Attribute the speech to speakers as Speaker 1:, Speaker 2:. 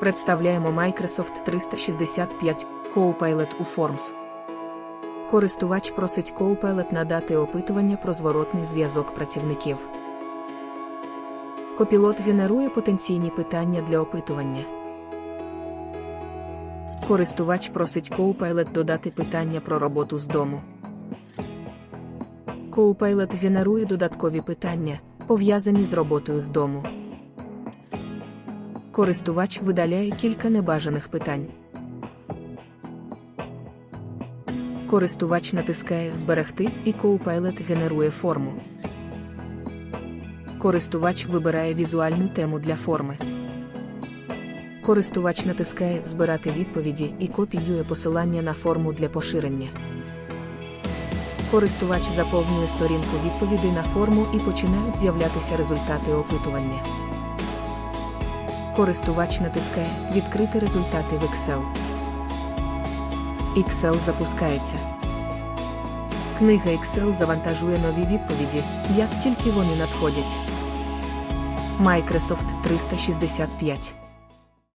Speaker 1: Представляємо Microsoft 365 Copilot у Forms. Користувач просить Copilot надати опитування про зворотний зв'язок працівників. Копілот генерує потенційні питання для опитування. Користувач просить Copilot додати питання про роботу з дому. Copilot генерує додаткові питання, пов'язані з роботою з дому. Користувач видаляє кілька небажаних питань. Користувач натискає Зберегти і Copilot генерує форму. Користувач вибирає візуальну тему для форми. Користувач натискає Збирати відповіді і копіює посилання на форму для поширення. Користувач заповнює сторінку відповідей на форму і починають з'являтися результати опитування. Користувач натискає Відкрити результати в Excel. Excel запускається. Книга Excel завантажує нові відповіді, як тільки вони надходять. Microsoft 365